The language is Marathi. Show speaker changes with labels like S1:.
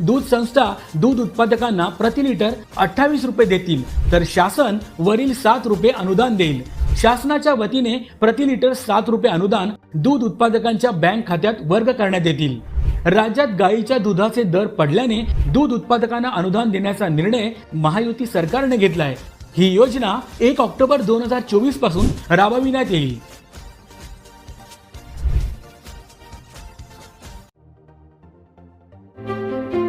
S1: दूध संस्था दूध उत्पादकांना प्रति लिटर अठ्ठावीस रुपये देतील. तर शासन वरील सात रुपये अनुदान देईल. शासनाच्या वतीने प्रति लिटर सात रुपये अनुदान दूध उत्पादकांच्या बँक खात्यात वर्ग करण्यात येतील. राज्यात गायीच्या दुधाचे दर पडल्याने दूध उत्पादकांना अनुदान देण्याचा निर्णय महायुती सरकारने घेतला आहे ही योजना एक ऑक्टोबर दोन हजार चोवीसपासून राबविण्यात येईल.